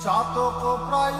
চাতক প্রায়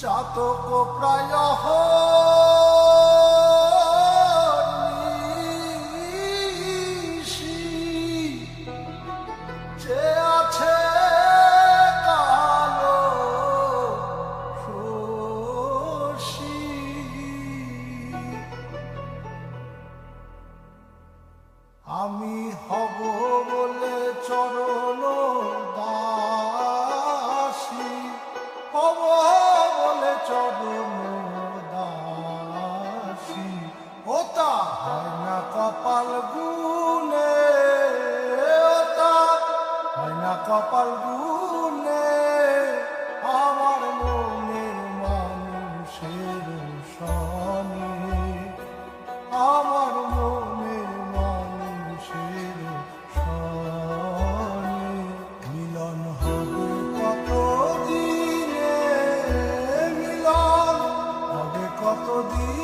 চাতক প্রায় আমি হব বলে চরণ দাসি। হব বলে চরণ দাসি। ও তা হয় না কপাল গুনে ও তা হয় না কপাল নদী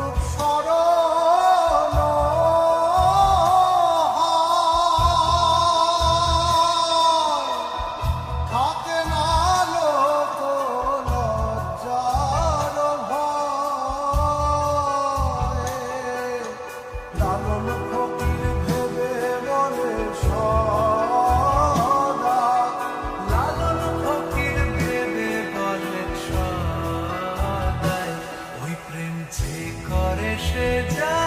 谁在？